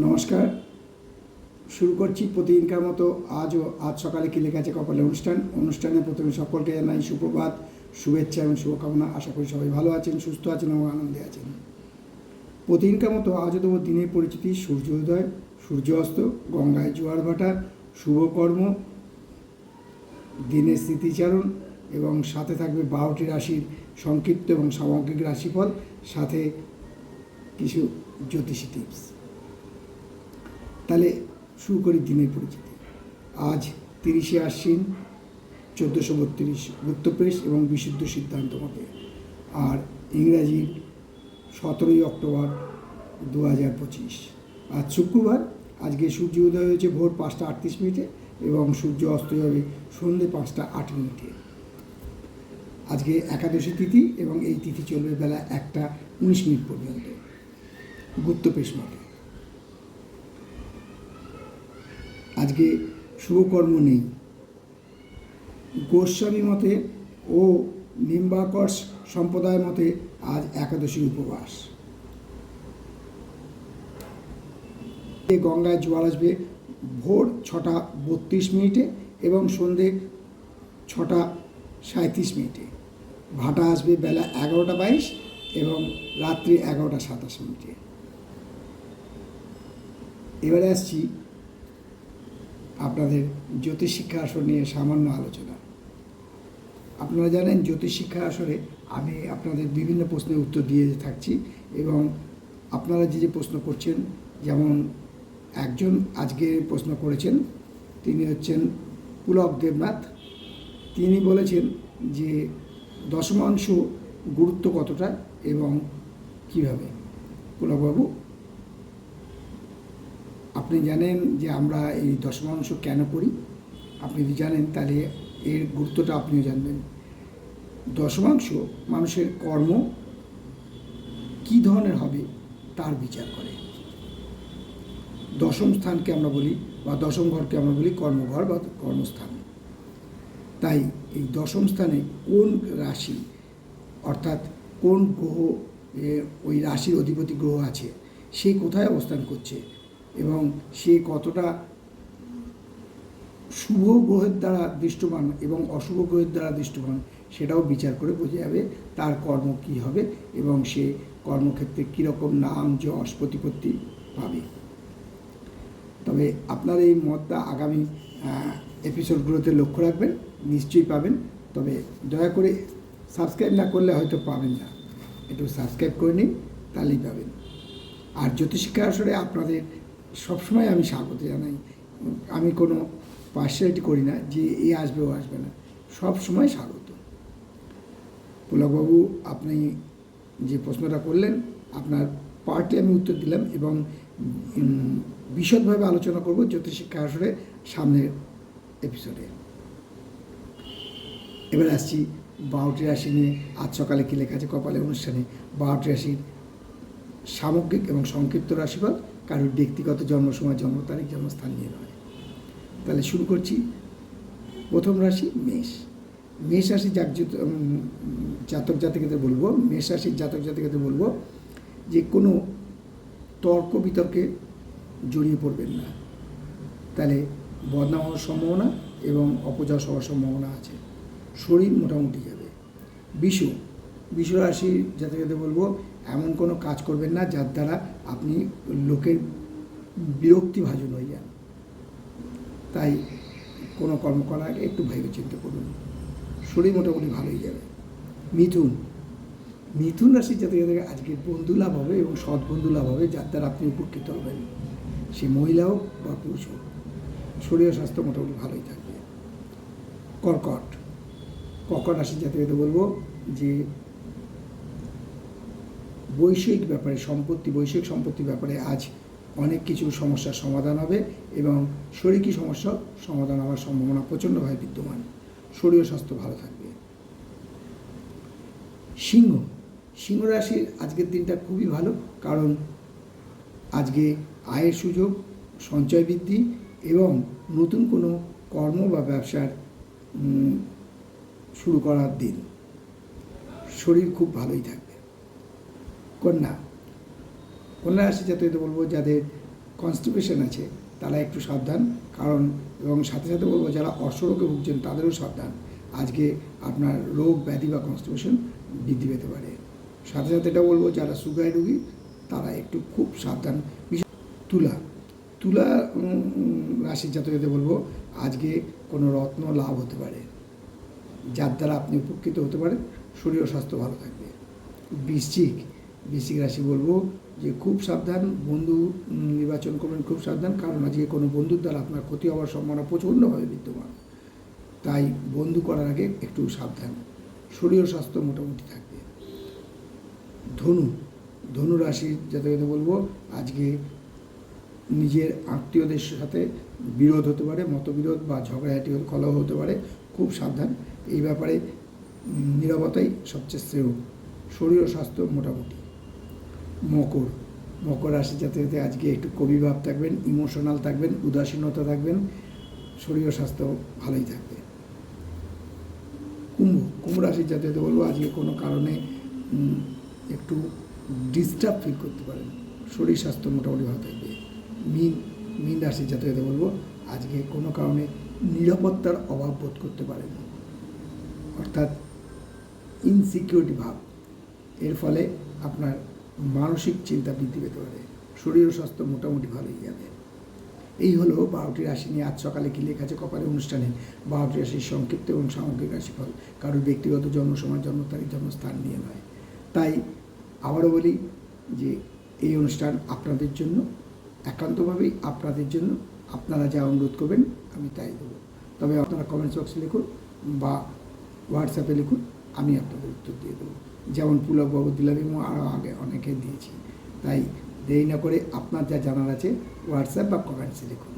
নমস্কার। শুরু করছি প্রতিদিনকার মতো আজও, আজ সকালে কি লেখা আছে কপালে অনুষ্ঠান। অনুষ্ঠানে প্রথমে সকলকে জানাই সুপ্রভাত, শুভেচ্ছা এবং শুভকামনা। আশা করি সবাই ভালো আছেন, সুস্থ আছেন এবং আনন্দে আছেন। প্রতিদিনকার মতো আজও দেবো দিনের পরিচিতি। সূর্যোদয় সূর্য অস্ত, গঙ্গায় জোয়ার ভাটা শুভকর্ম দিনের স্মৃতিচারণ এবং সাথে থাকবে বারোটি রাশির সংক্ষিপ্ত এবং সামগ্রিক রাশিফল, সাথে কিছু জ্যোতিষী টিপস তাহলে শুরু করি দিনের পরিচিতি। আজ তিরিশে আশ্বিন, চোদ্দোশো বত্রিশ গুপ্তপ্রেস এবং বিশুদ্ধ সিদ্ধান্ত মতে। আর ইংরাজি সতেরোই অক্টোবর দু হাজার পঁচিশ। আজ শুক্রবার, আজকে সূর্য উদয় হয়েছে ভোর পাঁচটা আটত্রিশ মিনিটে এবং সূর্য অস্ত যাবে সন্ধ্যে পাঁচটা আট মিনিটে। আজকে একাদশী তিথি এবং এই তিথি চলবে বেলা একটা উনিশ মিনিট পর্যন্ত। গুপ্তপ্রেস মতে। আজকে শুভকর্ম নেই। গোস্বামী মতে ও নিম্বাকর্ষ সম্প্রদায় মতে আজ একাদশীর উপবাস। গঙ্গায় জোয়ার আসবে ভোর ছটা বত্রিশ মিনিটে এবং সন্ধে ছটা সাঁত্রিশ মিনিটে। ভাটা আসবে বেলা এগারোটা বাইশ এবং রাত্রি এগারোটা সাতাশ মিনিটে। এবারে আসছি আপনাদের জ্যোতিষশিক্ষা আসর নিয়ে সামান্য আলোচনা। আপনারা জানেন জ্যোতিষশিক্ষা আসরে আমি আপনাদের বিভিন্ন প্রশ্নের উত্তর দিয়ে থাকছি এবং আপনারা যে যে প্রশ্ন করছেন, যেমন একজন আজকে প্রশ্ন করেছেন, তিনি হচ্ছেন পুলক দেবনাথ। তিনি বলেছেন যে দশমাংশ গুরুত্ব কতটা এবং কীভাবে? পুলকবাবু? আপনি জানেন যে আমরা এই দশমাংশ কেন করি? আপনি যদি জানেন, তাহলে এর গুরুত্বটা আপনিও জানবেন। দশমাংশ মানুষের কর্ম কী ধরনের হবে তার বিচার করে। দশম স্থানকে আমরা বলি বা দশম ঘরকে আমরা বলি কর্মঘর বা কর্মস্থান। তাই এই দশম স্থানে কোন রাশি, অর্থাৎ কোন গ্রহ ওই রাশির অধিপতি গ্রহ আছে, সে কোথায় অবস্থান করছে এবং সে কতটা শুভ গ্রহের দ্বারা দৃষ্টবান এবং অশুভ গ্রহের দ্বারা দৃষ্টবান, সেটাও বিচার করে বোঝা যাবে তার কর্ম কী হবে এবং সে কর্মক্ষেত্রে কীরকম নাম, যশ, প্রতিপত্তি পাবে। তবে আপনার এই মতটা আগামী এপিসোডগুলোতে লক্ষ্য রাখবেন, নিশ্চয়ই পাবেন। তবে দয়া করে সাবস্ক্রাইব না করলে হয়তো পাবেন না। একটু সাবস্ক্রাইব করে নিন, তাহলেই পাবেন। আর জ্যোতিষিক্ষা আসলে আপনাদের সবসময় আমি স্বাগত জানাই। আমি কোনো পার্সিয়ালিটি করি না যে এ আসবে, ও আসবে না। সব সময় স্বাগত। পুলকবাবু, আপনি যে প্রশ্নটা করলেন, আপনার পার্টে আমি উত্তর দিলাম এবং বিশদভাবে আলোচনা করব জ্যোতিষিক্ষা আসলে সামনের এপিসোডে এবার আসছি বারোটি রাশি নিয়ে। আজ সকালে কী লেখা আছে? কপালে অনুষ্ঠানে বারোটি রাশির সামগ্রিক এবং সংক্ষিপ্ত রাশিফল। কারোর ব্যক্তিগত জন্ম সময় জন্ম তারিখ, জন্মস্থান নিয়ে নয়। তাহলে শুরু করছি। প্রথম রাশি মেষ। মেষ রাশি জাক জাতক জাতিকাদের বলব, মেষ রাশির জাতক জাতিকাদের বলব যে কোনো তর্ক বিতর্কে জড়িয়ে পড়বেন না। তাহলে বদনাম হওয়ার সম্ভাবনা এবং অপযশ হওয়ার সম্ভাবনা আছে। শরীর মোটামুটি যাবে। বিষু বিষু রাশির জাতকাদের বলব এমন কোনো কাজ করবেন না যার দ্বারা আপনি লোকের বিরক্তি ভাজন হয়ে যান। তাই কোনো কর্ম করার আগে একটু ভেবে চিন্তা করুন। শরীর মোটামুটি ভালোই যাবে। মিথুন মিথুন রাশির জাতকাদের আজকে বন্ধু লাভ হবে এবং সৎ বন্ধু লাভ হবে যার দ্বারা আপনি উপকৃত হবেন। সে মহিলা হোক বা পুরুষ হোক, শরীর স্বাস্থ্য মোটামুটি ভালোই থাকবে। কর্কট কর্কট রাশির জাতকাদের বলব যে বৈষয়িক ব্যাপারে, সম্পত্তি বৈষয়িক সম্পত্তির ব্যাপারে আজ অনেক কিছু সমস্যার সমাধান হবে এবং শরীরী সমস্যা সমাধান হওয়ার সম্ভাবনা প্রচণ্ডভাবে বিদ্যমান। শরীর স্বাস্থ্য ভালো থাকবে। সিংহ। সিংহ রাশির আজকের দিনটা খুবই ভালো কারণ আজকে আয়ের সুযোগ, সঞ্চয় বৃদ্ধি এবং নতুন কোনো কর্ম বা ব্যবসার শুরু করার দিন। শরীর খুব ভালোই থাকবে। কন্যা। কন্যা রাশি জাতকে বলব যাদের কনস্টিপেশন আছে, তারা একটু সাবধান। কারণ এবং সাথে সাথে বলব যারা অর্শরোগে ভুগছেন, তাদেরও সাবধান। আজকে আপনার রোগ, ব্যাধি বা কনস্টিপেশন বৃদ্ধি পেতে পারে। সাথে সাথে এটা বলব যারা সুগার রোগী, তারা একটু খুব সাবধান। তুলা। তুলা রাশির জাতকদের বলব, আজকে কোনো রত্ন লাভ হতে পারে। যার দ্বারা আপনি উপকৃত হতে পারেন। শরীর স্বাস্থ্য ভালো থাকবে। বৃশ্চিক। বৃশ্চিক রাশি বলব যে খুব সাবধান, বন্ধু নির্বাচন করবেন, খুব সাবধান। কারণ আজকে কোনো বন্ধুর দ্বারা আপনার ক্ষতি হওয়ার সম্ভাবনা প্রচণ্ডভাবে বিদ্যমান। তাই বন্ধু করার আগে একটু সাবধান। শরীর স্বাস্থ্য মোটামুটি থাকবে। ধনু ধনু রাশির যাতে বলব, আজকে নিজের আত্মীয়দের সাথে বিরোধ হতে পারে, মতবিরোধ বা ঝগড়াঝাটি কলহ হতে পারে, খুব সাবধান। এই ব্যাপারে নীরবতাই সবচেয়ে শ্রেয়। শরীর স্বাস্থ্য মোটামুটি। মকর। মকর রাশি যাতে যাতে আজকে একটু কবিভাব থাকবেন ইমোশনাল থাকবেন, উদাসীনতা থাকবেন, শরীর স্বাস্থ্য ভালোই থাকবে। কুম্ভ কুম্ভ রাশির যাতে যাতে বলব আজকে কোনো কারণে একটু ডিস্টার্ব ফিল করতে পারেন। শরীর স্বাস্থ্য মোটামুটি ভালো থাকবে। মিন মিন রাশির যাতে যাতে বলব আজকে কোনো কারণে নিরাপত্তার অভাব বোধ করতে পারেন অর্থাৎ ইনসিকিউরিটি ভাব। এর ফলে আপনার মানসিক চিন্তা বৃদ্ধি পেতে পারে। শরীর স্বাস্থ্য মোটামুটি ভালোই যাবে। এই হলো বারোটি রাশি নিয়ে আজ সকালে কি লেখা আছে কপালে অনুষ্ঠানে। বারোটি রাশির সংক্ষিপ্ত এবং সামগ্রিক রাশিফল। কারোর ব্যক্তিগত জন্ম, সময়, জন্ম তারিখ, জন্মস্থান নিয়ে নয়। তাই আবারও বলি যে এই অনুষ্ঠান আপনাদের জন্য, একান্তভাবেই আপনাদের জন্য। আপনারা যা অনুরোধ করবেন, আমি তাই দেবো। তবে আপনারা কমেন্টস বক্সে লিখুন বা হোয়াটসঅ্যাপে লিখুন, আমি আপনাদের উত্তর দিয়ে দেবো। যেমন পুলকবাবু দিলাম এবং আরও আগে অনেকে দিয়েছি। তাই দেরি না করে আপনার যা জানার আছে হোয়াটসঅ্যাপ বা কমেন্টসে লিখুন।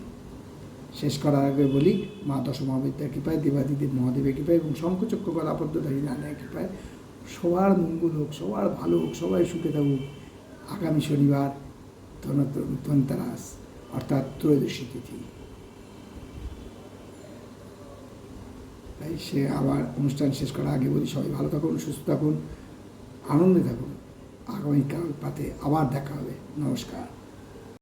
শেষ করার আগে বলি, মা দশমহাবিদ্যার কৃপায়, দেবাদিদেব মহাদেবের কৃপায় এবং শঙ্খচক্র গলাপদ্মধারী নারায়ণের কৃপায় সবার মঙ্গল হোক, সবার ভালো হোক, সবাই সুখে থাকুক। আগামী শনিবার ধনত- ধনতেরাস অর্থাৎ ত্রয়োদশী তিথি। তাই সে আবার অনুষ্ঠান শেষ করার আগে বলি, সবাই ভালো থাকুন, সুস্থ থাকুন। আনন্দে থাকুন। আগামীকাল পাতে আবার দেখা হবে। নমস্কার।